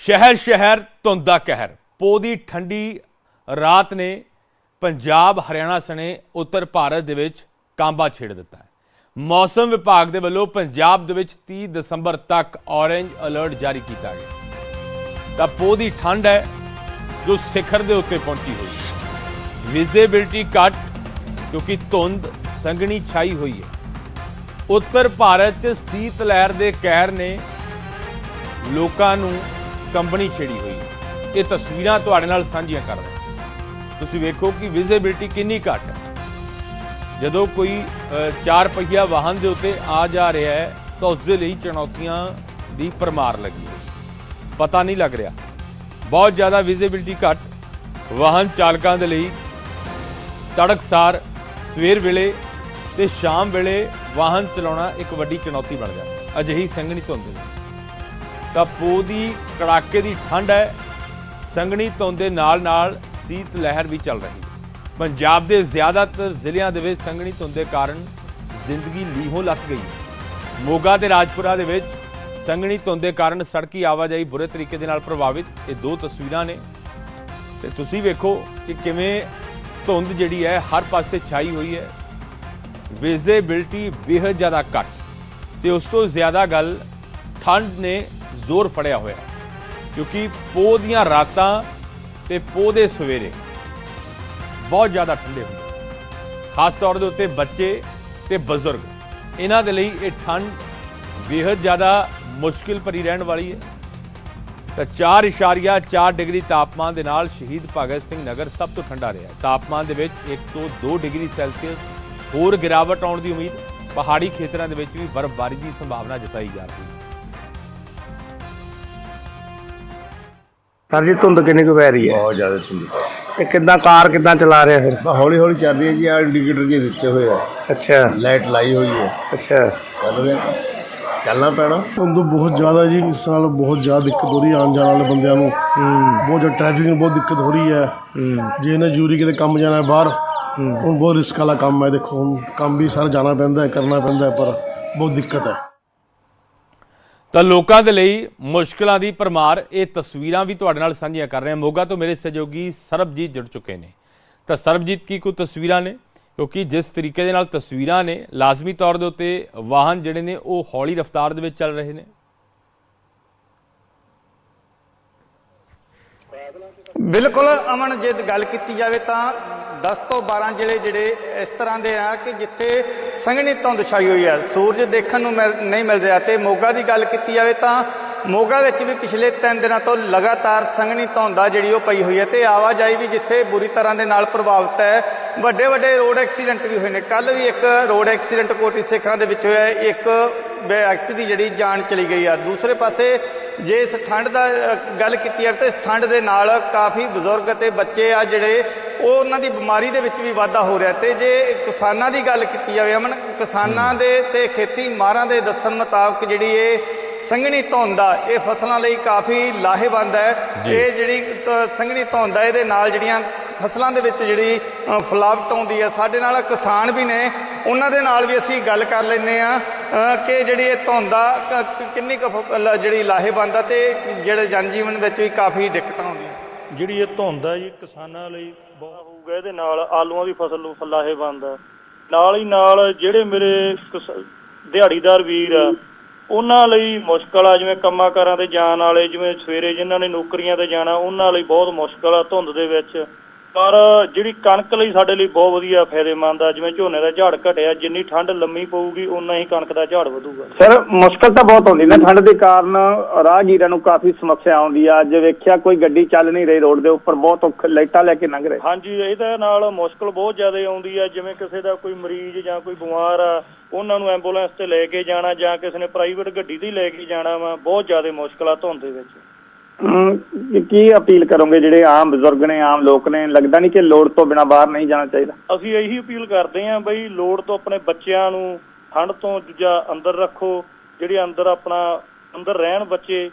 ਸ਼ਹਿਰ ਸ਼ਹਿਰ ਧੁੰਦ ਦਾ ਕਹਿਰ। ਪੋ ਦੀ ਠੰਡੀ ਰਾਤ ਨੇ ਪੰਜਾਬ, ਹਰਿਆਣਾ ਸਣੇ ਉੱਤਰ ਭਾਰਤ ਦੇ ਵਿੱਚ ਕਾਂਬਾ ਛੇੜ ਦਿੱਤਾ ਹੈ। ਮੌਸਮ ਵਿਭਾਗ ਦੇ ਵੱਲੋਂ ਪੰਜਾਬ ਦੇ ਵਿੱਚ 30 ਦਸੰਬਰ ਤੱਕ ਔਰੇਂਜ ਅਲਰਟ ਜਾਰੀ ਕੀਤਾ ਗਿਆ। ਤਾਂ ਪੋ ਦੀ ਠੰਡ ਹੈ, ਜੋ ਸਿਖਰ ਦੇ ਉੱਤੇ ਪਹੁੰਚੀ ਹੋਈ ਹੈ। ਵਿਜ਼ਿਬਿਲਟੀ ਘੱਟ, ਕਿਉਂਕਿ ਧੁੰਦ ਸੰਘਣੀ ਛਾਈ ਹੋਈ ਹੈ। ਉੱਤਰ ਭਾਰਤ 'ਚ ਸੀਤ ਲਹਿਰ ਦੇ ਕਹਿਰ ਨੇ ਲੋਕਾਂ ਨੂੰ ਕੰਬਣੀ ਛੇੜੀ ਹੋਈ। ਇਹ ਤਸਵੀਰਾਂ ਤੁਹਾਡੇ ਨਾਲ ਸਾਂਝੀਆਂ ਕਰ ਰਹੇ। ਤੁਸੀਂ ਵੇਖੋ ਕਿ ਵਿਜ਼ਿਬਿਲਟੀ ਕਿੰਨੀ ਘੱਟ ਹੈ। ਜਦੋਂ ਕੋਈ ਚਾਰ ਪਹੀਆ ਵਾਹਨ ਦੇ ਉੱਤੇ ਆ ਜਾ ਰਿਹਾ ਹੈ, ਤਾਂ ਉਸ ਦੇ ਲਈ ਚੁਣੌਤੀਆਂ ਦੀ ਪਰਮਾਰ ਲੱਗੀ ਹੈ ਪਤਾ ਨਹੀਂ ਲੱਗ ਰਿਹਾ। ਬਹੁਤ ਜ਼ਿਆਦਾ ਵਿਜ਼ਿਬਿਲਟੀ ਘੱਟ। ਵਾਹਨ ਚਾਲਕਾਂ ਦੇ ਲਈ ਤੜਕਸਾਰ ਸਵੇਰ ਵੇਲੇ ਤੇ ਸ਼ਾਮ ਵੇਲੇ ਵਾਹਨ ਚਲਾਉਣਾ ਇੱਕ ਵੱਡੀ ਚੁਣੌਤੀ ਬਣ ਜਾਂਦਾ ਅਜਿਹੀ ਸੰਘਣੀ ਧੁੰਦ। ਦੇ ਤਾਂ ਪੋ ਦੀ ਕੜਾਕੇ ਦੀ ਠੰਡ ਹੈ। ਸੰਘਣੀ ਧੁੰਦ ਦੇ ਨਾਲ ਨਾਲ ਸੀਤ ਲਹਿਰ ਵੀ ਚੱਲ ਰਹੀ ਪੰਜਾਬ ਦੇ ਜ਼ਿਆਦਾਤਰ ਜ਼ਿਲ੍ਹਿਆਂ ਦੇ ਵਿੱਚ ਸੰਘਣੀ ਧੁੰਦ ਦੇ ਕਾਰਨ ਜ਼ਿੰਦਗੀ ਲੀਹੋਂ ਲੱਥ ਗਈ ਮੋਗਾ ਤੇ ਰਾਜਪੁਰਾ ਦੇ ਵਿੱਚ ਸੰਘਣੀ ਧੁੰਦ ਦੇ ਕਾਰਨ ਸੜਕੀ ਆਵਾਜਾਈ ਬੁਰੇ ਤਰੀਕੇ ਦੇ ਨਾਲ ਪ੍ਰਭਾਵਿਤ। ਇਹ ਦੋ ਤਸਵੀਰਾਂ ਨੇ। ਤੇ ਤੁਸੀਂ ਵੇਖੋ ਕਿ ਕਿਵੇਂ ਧੁੰਦ ਜਿਹੜੀ ਹੈ, ਹਰ ਪਾਸੇ ਛਾਈ ਹੋਈ ਹੈ। ਵਿਜ਼ਿਬਿਲਟੀ ਬੇਹੱਦ ਜ਼ਿਆਦਾ ਘੱਟ। ਤੇ ਉਸ ਤੋਂ ਜ਼ਿਆਦਾ ਗੱਲ ਠੰਡ ਨੇ ਜ਼ੋਰ ਫੜਿਆ ਹੋਇਆ ਕਿਉਂਕਿ ਪੋਹ ਦੀਆਂ ਰਾਤਾਂ ਤੇ ਪੋਹ ਦੇ ਸਵੇਰੇ ਬਹੁਤ ਜ਼ਿਆਦਾ ਠੰਡੇ ਹੁੰਦੇ ਖਾਸ ਤੌਰ ਦੇ ਉੱਤੇ ਬੱਚੇ ਤੇ ਬਜ਼ੁਰਗ, ਇਹਨਾਂ ਦੇ ਲਈ ਇਹ ਠੰਡ ਬੇਹੱਦ ਜ਼ਿਆਦਾ ਮੁਸ਼ਕਿਲ ਭਰੀ ਰਹਿਣ ਵਾਲੀ ਹੈ। ਤਾਂ 4.4 ਡਿਗਰੀ ਤਾਪਮਾਨ ਦੇ ਨਾਲ ਸ਼ਹੀਦ ਭਗਤ ਸਿੰਘ ਨਗਰ ਸਭ ਤੋਂ ਠੰਡਾ ਰਿਹਾ ਤਾਪਮਾਨ ਦੇ ਵਿੱਚ 1 ਤੋਂ 2 ਡਿਗਰੀ ਸੈਲਸੀਅਸ ਹੋਰ ਗਿਰਾਵਟ ਆਉਣ ਦੀ ਉਮੀਦ ਪਹਾੜੀ ਖੇਤਰਾਂ ਦੇ ਵਿੱਚ ਵੀ ਬਰਫ਼ਬਾਰੀ ਦੀ ਸੰਭਾਵਨਾ ਜਤਾਈ ਜਾ ਰਹੀ ਹੈ। ਸਰ ਜੀ ਧੁੰਦ ਕਿੰਨੀ ਕੁ ਪੈ ਰਹੀ ਹੈ? ਬਹੁਤ ਜ਼ਿਆਦਾ ਧੁੰਦ। ਤੇ ਕਿੱਦਾਂ ਕਾਰ ਕਿੱਦਾਂ ਚਲਾ ਰਿਹਾ ਫਿਰ? ਬਸ ਹੌਲੀ ਹੌਲੀ ਚੱਲ ਰਹੀ ਹੈ ਜੀ ਆ ਇੰਡੀਕੇਟਰ ਜੀ ਦਿੱਤੇ ਹੋਏ ਆ। ਅੱਛਾ। ਲਾਈਟ ਲਾਈ ਹੋਈ ਹੈ। ਅੱਛਾ। ਚੱਲ ਰਿਹਾ ਚੱਲਣਾ ਪੈਣਾ। ਧੁੰਦ ਬਹੁਤ ਜ਼ਿਆਦਾ ਜੀ ਇਸ ਸਾਲ ਬਹੁਤ ਜ਼ਿਆਦਾ ਦਿੱਕਤ ਹੋ ਰਹੀ ਹੈ ਆਉਣ ਜਾਣ ਵਾਲੇ ਬੰਦਿਆਂ ਨੂੰ। ਬਹੁਤ ਜ਼ਿਆਦਾ ਟ੍ਰੈਫਿਕ ਨੂੰ ਬਹੁਤ ਦਿੱਕਤ ਹੋ ਰਹੀ ਹੈ। ਜੇ ਇਹਨੇ ਜੂਰੀ ਕਿਤੇ ਕੰਮ ਜਾਣਾ ਹੈ ਬਾਹਰ ਹੁਣ ਬਹੁਤ ਰਿਸਕ ਵਾਲਾ ਕੰਮ ਹੈ। ਦੇਖੋ ਹੁਣ ਕੰਮ ਵੀ ਸਾਰਾ ਜਾਣਾ ਪੈਂਦਾ ਹੈ ਕਰਨਾ ਪੈਂਦਾ ਹੈ ਪਰ ਬਹੁਤ ਦਿੱਕਤ ਹੈ। ਤਾਂ ਲੋਕਾਂ ਦੇ ਲਈ ਮੁਸ਼ਕਲਾਂ ਦੀ ਪਰਮਾਰ ਇਹ ਤਸਵੀਰਾਂ ਵੀ ਤੁਹਾਡੇ ਨਾਲ ਸਾਂਝੀਆਂ ਕਰ ਰਹੇ ਹਾਂ। ਮੋਗਾ ਤੋਂ ਮੇਰੇ ਸਹਿਯੋਗੀ ਸਰਬਜੀਤ ਜੁੜ ਚੁੱਕੇ ਨੇ। ਤਾਂ ਸਰਬਜੀਤ, ਕੀ ਕੋਈ ਤਸਵੀਰਾਂ ਨੇ? ਕਿਉਂਕਿ ਜਿਸ ਤਰੀਕੇ ਦੇ ਨਾਲ ਤਸਵੀਰਾਂ ਨੇ, ਲਾਜ਼ਮੀ ਤੌਰ ਦੇ ਉੱਤੇ ਵਾਹਨ ਜਿਹੜੇ ਨੇ, ਉਹ ਹੌਲੀ ਰਫ਼ਤਾਰ ਦੇ ਵਿੱਚ ਚੱਲ ਰਹੇ ਨੇ। ਬਿਲਕੁਲ ਅਮਨ ਜੇ ਗੱਲ ਕੀਤੀ ਜਾਵੇ ਤਾਂ 10 ਤੋਂ 12 ਜ਼ਿਲ੍ਹੇ ਜਿਹੜੇ ਇਸ ਤਰ੍ਹਾਂ ਦੇ ਆ ਕਿ ਜਿੱਥੇ ਸੰਘਣੀ ਧੁੰਦ ਛਾਈ ਹੋਈ ਹੈ ਸੂਰਜ ਦੇਖਣ ਨੂੰ ਮਿਲ- ਨਹੀਂ ਮਿਲ ਰਿਹਾ ਤੇ ਮੋਗਾ ਦੀ ਗੱਲ ਕੀਤੀ ਜਾਵੇ ਤਾਂ ਮੋਗਾ ਵਿੱਚ ਵੀ ਪਿਛਲੇ 3 ਦਿਨਾਂ ਤੋਂ ਲਗਾਤਾਰ ਸੰਘਣੀ ਧੁੰਦ ਆ ਜਿਹੜੀ ਉਹ ਪਈ ਹੋਈ ਹੈ ਤੇ ਆਵਾਜਾਈ ਵੀ ਜਿੱਥੇ ਬੁਰੀ ਤਰ੍ਹਾਂ ਦੇ ਨਾਲ ਪ੍ਰਭਾਵਿਤ ਹੈ। ਵੱਡੇ ਵੱਡੇ ਰੋਡ ਐਕਸੀਡੈਂਟ ਵੀ ਹੋਏ ਨੇ। ਕੱਲ ਵੀ ਇੱਕ ਰੋਡ ਐਕਸੀਡੈਂਟ ਕੋਟੀ ਸਿਖਰਾਂ ਦੇ ਵਿੱਚ ਹੋਇਆ। ਇੱਕ ਵਿਅਕਤੀ ਦੀ ਜਿਹੜੀ ਜਾਨ ਚਲੀ ਗਈ ਆ। ਦੂਸਰੇ ਪਾਸੇ ਜੇ ਇਸ ਠੰਡ ਦਾ ਗੱਲ ਕੀਤੀ ਜਾਵੇ ਤਾਂ ਇਸ ਠੰਡ ਦੇ ਨਾਲ ਕਾਫੀ ਬਜ਼ੁਰਗ ਅਤੇ ਬੱਚੇ ਆ ਜਿਹੜੇ ਉਹ ਉਹਨਾਂ ਦੀ ਬਿਮਾਰੀ ਦੇ ਵਿੱਚ ਵੀ ਵਾਧਾ ਹੋ ਰਿਹਾ ਤੇ ਜੇ ਕਿਸਾਨਾਂ ਦੀ ਗੱਲ ਕੀਤੀ ਜਾਵੇ ਅਮਨ ਕਿਸਾਨਾਂ ਦੇ ਤੇ ਖੇਤੀ ਮਾਰਾਂ ਦੇ ਦੱਸਣ ਮੁਤਾਬਕ ਜਿਹੜੀ ਇਹ ਸੰਘਣੀ ਧੁੰਦ ਆ ਇਹ ਫਸਲਾਂ ਲਈ ਕਾਫੀ ਲਾਹੇਵੰਦ ਹੈ। ਇਹ ਜਿਹੜੀ ਸੰਘਣੀ ਧੁੰਦ ਇਹਦੇ ਨਾਲ ਜਿਹੜੀਆਂ ਫਸਲਾਂ ਦੇ ਵਿੱਚ ਜਿਹੜੀ ਫਲਾਵਟ ਆਉਂਦੀ ਹੈ ਸਾਡੇ ਨਾਲ ਕਿਸਾਨ ਵੀ ਨੇ ਉਹਨਾਂ ਦੇ ਨਾਲ ਵੀ ਅਸੀਂ ਗੱਲ ਕਰ ਲੈਂਦੇ ਆ ਕਿ ਜਿਹੜੀ ਇਹ ਧੁੰਦ ਕਿੰਨੀ ਕੁ ਫ- ਜਿਹੜੀ ਲਾਹੇਵੰਦ ਆ ਤੇ ਜਿਹੜੇ ਜਨਜੀਵਨ ਵਿੱਚ ਵੀ ਕਾਫੀ ਦਿੱਕਤਾਂ ਆਉਂਦੀਆਂ। ਜਿਹੜੀ ਇਹ ਧੁੰਦ ਆ ਜੀ, ਕਿਸਾਨਾਂ ਲਈ ਬਹੁਤ ਹੋਊਗਾ, ਇਹਦੇ ਨਾਲ ਆਲੂਆਂ ਦੀ ਫਸਲ ਨੂੰ ਫਲਾਹੇਵੰਦ ਆ। ਨਾਲ ਹੀ ਨਾਲ ਜਿਹੜੇ ਮੇਰੇ ਕਿਸ- ਦਿਹਾੜੀਦਾਰ ਵੀਰ ਆ, ਉਹਨਾਂ ਲਈ ਮੁਸ਼ਕਲ ਆ, ਜਿਵੇਂ ਕੰਮਾਂ ਕਾਰਾਂ ਤੇ ਜਾਣ ਵਾਲੇ, ਜਿਵੇਂ ਸਵੇਰੇ ਜਿਨ੍ਹਾਂ ਨੇ ਨੌਕਰੀਆਂ ਤੇ ਜਾਣਾ, ਉਹਨਾਂ ਲਈ ਬਹੁਤ ਮੁਸ਼ਕਲ ਆ ਧੁੰਦ ਦੇ ਵਿੱਚ। ਪਰ ਜਿਹੜੀ ਕਣਕ ਲਈ ਸਾਡੇ ਲਈ ਬਹੁਤ ਵਧੀਆ ਫਾਇਦੇਮੰਦ ਆ ਜਿਵੇਂ ਝੋਨੇ ਦਾ ਝਾੜ ਘਟਿਆ ਜਿੰਨੀ ਠੰਡ ਲੰਮੀ ਪਊਗੀ ਉਨਾ ਹੀ ਕਣਕ ਦਾ ਝਾੜ ਵਧੂਗਾ। ਸਰ ਮੁਸ਼ਕਲ ਤਾਂ ਬਹੁਤ ਹੁੰਦੀ ਨਾ ਠੰਡ ਦੇ ਕਾਰਨ ਰਾਹਗੀਰਾਂ ਨੂੰ ਕਾਫੀ ਸਮੱਸਿਆ ਆਉਂਦੀ ਆ। ਅੱਜ ਵੇਖਿਆ ਕੋਈ ਗੱਡੀ ਚੱਲ ਨਹੀਂ ਰਹੀ ਰੋਡ ਦੇ ਉੱਪਰ ਬਹੁਤ ਔਖੇ ਲਾਈਟਾਂ ਲੈ ਕੇ ਲੰਘ ਰਹੇ। ਹਾਂਜੀ ਇਹਦੇ ਨਾਲ ਮੁਸ਼ਕਲ ਬਹੁਤ ਜ਼ਿਆਦਾ ਆਉਂਦੀ ਆ ਜਿਵੇਂ ਕਿਸੇ ਦਾ ਕੋਈ ਮਰੀਜ਼ ਜਾਂ ਕੋਈ ਬਿਮਾਰ ਆ ਉਹਨਾਂ ਨੂੰ ਐਂਬੂਲੈਂਸ ਤੇ ਲੈ ਕੇ ਜਾਣਾ ਜਾਂ ਕਿਸੇ ਨੇ ਪ੍ਰਾਈਵੇਟ ਗੱਡੀ ਤੇ ਲੈ ਕੇ ਜਾਣਾ ਵਾ ਬਹੁਤ ਜ਼ਿਆਦਾ ਮੁਸ਼ਕਲ ਆ ਧੁੰਦ ਦੇ ਵਿੱਚ। ਕੀ ਅਪੀਲ ਕਰੋਗੇ ਜਿਹੜੇ ਆਮ ਬਜ਼ੁਰਗ ਨੇ ਆਮ ਲੋਕ ਨੇ? ਲੱਗਦਾ ਨਹੀਂ ਕਿ ਲੋੜ ਤੋਂ ਬਿਨਾ ਬਾਹਰ ਨਹੀਂ ਜਾਣਾ ਚਾਹੀਦਾ। ਅਸੀਂ ਇਹੀ ਅਪੀਲ ਕਰਦੇ ਆਂ ਬਈ ਲੋੜ ਤੋਂ ਆਪਣੇ ਬੱਚਿਆਂ ਨੂੰ ਠੰਡ ਤੋਂ ਦੂਜਾ ਅੰਦਰ ਰੱਖੋ ਜਿਹੜੇ ਅੰਦਰ ਆਪਣਾ ਅੰਦਰ ਰਹਿਣ ਬੱਚੇ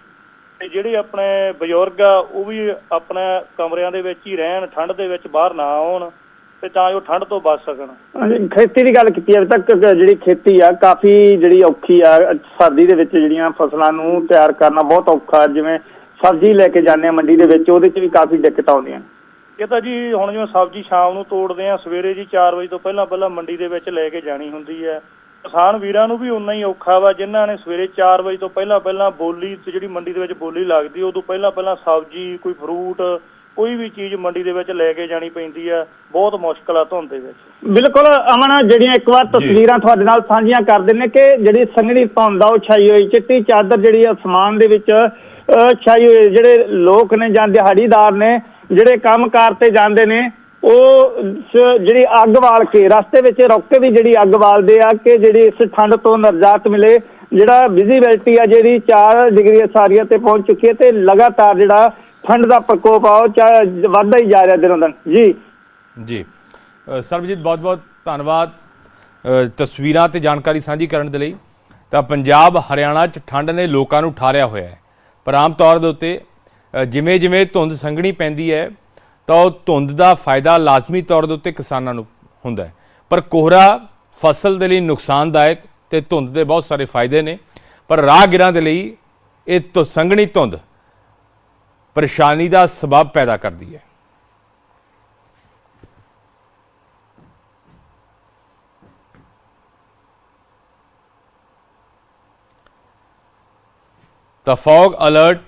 ਤੇ ਜਿਹੜੇ ਆਪਣੇ ਬਜ਼ੁਰਗ ਆ ਉਹ ਵੀ ਆਪਣਾ ਕਮਰਿਆਂ ਦੇ ਵਿੱਚ ਹੀ ਰਹਿਣ ਠੰਡ ਦੇ ਵਿੱਚ ਬਾਹਰ ਨਾ ਆਉਣ ਤੇ ਤਾਂ ਜੋ ਠੰਡ ਤੋਂ ਬਚ ਸਕਣ। ਖੇਤੀ ਦੀ ਗੱਲ ਕੀਤੀ ਜਾਵੇ ਤਾਂ ਕ- ਕ- ਜਿਹੜੀ ਖੇਤੀ ਆ ਕਾਫੀ ਜਿਹੜੀ ਔਖੀ ਆ ਸਰਦੀ ਦੇ ਵਿੱਚ ਜਿਹੜੀਆਂ ਫਸਲਾਂ ਨੂੰ ਤਿਆਰ ਕਰਨਾ ਬਹੁਤ ਔਖਾ ਜਿਵੇਂ ਸਬਜ਼ੀ ਲੈ ਕੇ ਜਾਂਦੇ ਆ ਮੰਡੀ ਦੇ ਵਿੱਚ ਉਹਦੇ 'ਚ ਵੀ ਕਾਫੀ ਦਿੱਕਤਾਂ ਆਉਂਦੀਆਂ ਇਹ ਤਾਂ ਜੀ ਹੁਣ ਜਿਵੇਂ ਸਬਜ਼ੀ ਸ਼ਾਮ ਨੂੰ ਤੋੜਦੇ ਆ ਸਵੇਰੇ ਜੀ 4 ਵਜੇ ਤੋਂ ਪਹਿਲਾਂ ਪਹਿਲਾਂ ਮੰਡੀ ਦੇ ਵਿੱਚ ਲੈ ਕੇ ਜਾਣੀ ਹੁੰਦੀ ਹੈ। ਕਿਸਾਨ ਵੀਰਾਂ ਨੂੰ ਵੀ ਉਨਾ ਹੀ ਔਖਾ ਵਾ ਜਿਨ੍ਹਾਂ ਨੇ ਸਵੇਰੇ 4 ਵਜੇ ਤੋਂ ਪਹਿਲਾਂ ਪਹਿਲਾਂ ਬੋਲੀ ਤੇ ਜਿਹੜੀ ਮੰਡੀ ਦੇ ਵਿੱਚ ਬੋਲੀ ਲੱਗਦੀ ਉਦੋਂ ਪਹਿਲਾਂ ਪਹਿਲਾਂ ਸਬਜ਼ੀ ਕੋਈ ਫਰੂਟ ਕੋਈ ਵੀ ਚੀਜ਼ ਮੰਡੀ ਦੇ ਵਿੱਚ ਲੈ ਕੇ ਜਾਣੀ ਪੈਂਦੀ ਆ ਬਹੁਤ ਮੁਸ਼ਕਲ ਆ ਧੁੰਦ ਦੇ ਵਿੱਚ। ਬਿਲਕੁਲ ਅਮਨ ਜਿਹੜੀਆਂ ਇੱਕ ਵਾਰ ਤਸਵੀਰਾਂ ਤੁਹਾਡੇ ਨਾਲ ਸਾਂਝੀਆਂ ਕਰ ਦਿੰਨੇ ਕਿ ਜਿਹੜੀ ਸੰਘਣੀ ਧੁੰਦ ਆ ਉਹ ਛਾਈ ਹੋਈ ਚਿੱਟੀ ਚਾਦਰ ਜਿਹੜੀ ਅਸਮਾਨ ਦੇ ਵਿੱਚ ਛਾਈ ਹੋਈ ਜਿਹੜੇ ਲੋਕ ਨੇ ਜਾਂ ਦਿਹਾੜੀਦਾਰ ਨੇ, ਜਿਹੜੇ ਕੰਮਕਾਰ ਤੇ ਜਾਂਦੇ ਨੇ, ਉਹ ਜਿਹੜੀ ਅੱਗ ਬਾਲ ਕੇ, ਰਸਤੇ ਵਿੱਚ ਰੁਕ ਕੇ ਵੀ ਜਿਹੜੀ ਅੱਗ ਬਾਲਦੇ ਆ ਕਿ ਜਿਹੜੀ ਇਸ ਠੰਡ ਤੋਂ ਨਰਜਾਤ ਮਿਲੇ, ਜਿਹੜਾ ਵਿਜ਼ੀਬਿਲਟੀ ਆ, ਜਿਹੜੀ 4 ਡਿਗਰੀ ਸਾਰੀਆਂ ਤੇ ਪਹੁੰਚ ਚੁੱਕੀ ਹੈ ਤੇ ਲਗਾਤਾਰ ਜਿਹੜਾ ਠੰਡ ਦਾ ਪ੍ਰਕੋਪ ਆ, ਉਹ ਚਾ- ਵੱਧਦਾ ਹੀ ਜਾ ਰਿਹਾ ਦਿਨੋਂ ਦਿਨ। ਜੀ। ਜੀ। ਸਰਬਜੀਤ ਬਹੁਤ ਬਹੁਤ ਧੰਨਵਾਦ ਤਸਵੀਰਾਂ ਤੇ ਜਾਣਕਾਰੀ ਸਾਂਝੀ ਕਰਨ ਦੇ ਲਈ। ਤਾਂ ਪੰਜਾਬ, ਹਰਿਆਣਾ ਚ ਠੰਡ ਨੇ ਲੋਕਾਂ ਨੂੰ ਠਾਰਿਆ ਹੋਇਆ ਹੈ। ਪਰ ਆਮ ਤੌਰ ਦੇ ਉੱਤੇ ਜਿਵੇਂ ਜਿਵੇਂ ਧੁੰਦ ਸੰਘਣੀ ਪੈਂਦੀ ਹੈ, ਤਾਂ ਉਹ ਧੁੰਦ ਦਾ ਫਾਇਦਾ ਲਾਜ਼ਮੀ ਤੌਰ ਦੇ ਉੱਤੇ ਕਿਸਾਨਾਂ ਨੂੰ ਹੁੰਦਾ ਹੈ। ਪਰ ਕੋਹਰਾ ਫਸਲ ਦੇ ਲਈ ਨੁਕਸਾਨਦਾਇਕ ਤੇ ਧੁੰਦ ਦੇ ਬਹੁਤ ਸਾਰੇ ਫਾਇਦੇ ਨੇ। ਪਰ ਰਾਹਗੀਰਾਂ ਦੇ ਲਈ ਇਹ ਧੁ- ਸੰਘਣੀ ਧੁੰਦ ਪਰੇਸ਼ਾਨੀ ਦਾ ਸਬਬ ਪੈਦਾ ਕਰਦੀ ਹੈ। ਤਾਂ ਫੌਗ ਅਲਰਟ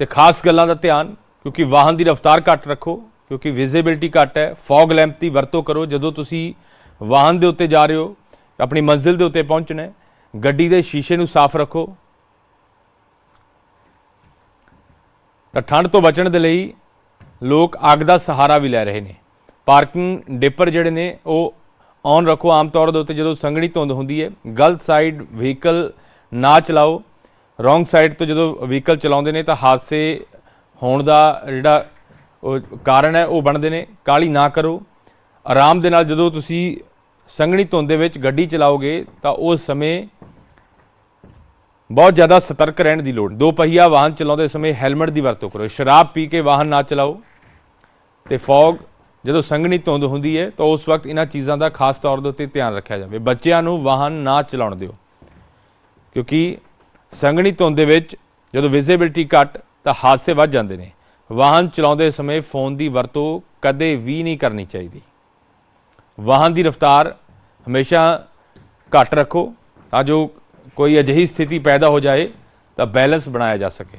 ਤੇ ਖਾਸ ਗੱਲਾਂ ਦਾ ਧਿਆਨ, ਕਿਉਂਕਿ ਵਾਹਨ ਦੀ ਰਫ਼ਤਾਰ ਘੱਟ ਰੱਖੋ, ਕਿਉਂਕਿ ਵਿਜ਼ਿਬਿਲਟੀ ਘੱਟ ਹੈ, ਫੌਗ ਲੈਂਪ ਦੀ ਵਰਤੋਂ ਕਰੋ, ਜਦੋਂ ਤੁਸੀਂ ਵਾਹਨ ਦੇ ਉੱਤੇ ਜਾ ਰਹੇ ਹੋ, ਆਪਣੀ ਮੰਜ਼ਿਲ ਦੇ ਉੱਤੇ ਪਹੁੰਚਣਾ ਹੈ, ਗੱਡੀ ਦੇ ਸ਼ੀਸ਼ੇ ਨੂੰ ਸਾਫ਼ ਰੱਖੋ। ਤਾਂ ਠੰਡ ਤੋਂ ਬਚਣ ਦੇ ਲਈ ਲੋਕ ਅੱਗ ਦਾ ਸਹਾਰਾ ਵੀ ਲੈ ਰਹੇ ਨੇ। ਪਾਰਕਿੰਗ ਡਿੱਪਰ ਜਿਹੜੇ ਨੇ, ਉਹ ਔਨ ਰੱਖੋ। ਆਮ ਤੌਰ ਦੇ ਉੱਤੇ ਜਦੋਂ ਸੰਘਣੀ ਧੁੰਦ ਹੁੰਦੀ ਹੈ, ਗਲਤ ਸਾਈਡ ਵਹੀਕਲ ਨਾ ਚਲਾਓ। ਰੋਂਗ ਸਾਈਡ ਤੋਂ ਜਦੋਂ ਵਹੀਕਲ ਚਲਾਉਂਦੇ ਨੇ ਤਾਂ ਹਾਦਸੇ ਹੋਣ ਦਾ ਜਿਹੜਾ ਉਹ ਕਾਰਨ ਹੈ, ਉਹ ਬਣਦੇ ਨੇ। ਕਾਲੀ ਨਾ ਕਰੋ। ਆਰਾਮ ਦੇ ਨਾਲ ਜਦੋਂ ਤੁਸੀਂ ਸੰਘਣੀ ਧੁੰਦ ਦੇ ਵਿੱਚ ਗੱਡੀ ਚਲਾਓਗੇ ਤਾਂ ਉਸ ਸਮੇਂ ਬਹੁਤ ਜ਼ਿਆਦਾ ਸਤਰਕ ਰਹਿਣ ਦੀ ਲੋੜ। ਦੋ ਪਹੀਆ ਵਾਹਨ ਚਲਾਉਂਦੇ ਸਮੇਂ ਹੈਲਮਟ ਦੀ ਵਰਤੋਂ ਕਰੋ। ਸ਼ਰਾਬ ਪੀ ਕੇ ਵਾਹਨ ਨਾ ਚਲਾਓ ਤੇ ਫੌਗ ਜਦੋਂ ਸੰਘਣੀ ਧੁੰਦ ਹੁੰਦੀ ਹੈ ਤਾਂ ਉਸ ਵਕਤ ਇਹਨਾਂ ਚੀਜ਼ਾਂ ਦਾ ਖਾਸ ਤੌਰ ਦੇ ਉੱਤੇ ਧਿਆਨ ਰੱਖਿਆ ਜਾਵੇ। ਬੱਚਿਆਂ ਨੂੰ ਵਾਹਨ ਨਾ ਚਲਾਉਣ ਦਿਓ, ਕਿਉਂਕਿ ਸੰਘਣੀ ਧੁੰਦ ਦੇ ਵਿੱਚ ਜਦੋਂ ਵਿਜ਼ਿਬਿਲਟੀ ਘੱਟ ਤਾਂ ਹਾਦਸੇ ਵੱਧ ਜਾਂਦੇ ਨੇ। ਵਾਹਨ ਚਲਾਉਂਦੇ ਸਮੇਂ ਫੋਨ ਦੀ ਵਰਤੋਂ ਕਦੇ ਵੀ ਨਹੀਂ ਕਰਨੀ ਚਾਹੀਦੀ। ਵਾਹਨ ਦੀ ਰਫ਼ਤਾਰ ਹਮੇਸ਼ਾ ਘੱਟ ਰੱਖੋ ਤਾਂ ਜੋ ਕੋਈ ਅਜਿਹੀ ਸਥਿਤੀ ਪੈਦਾ ਹੋ ਜਾਏ ਤਾਂ ਬੈਲੈਂਸ ਬਣਾਇਆ ਜਾ ਸਕੇ।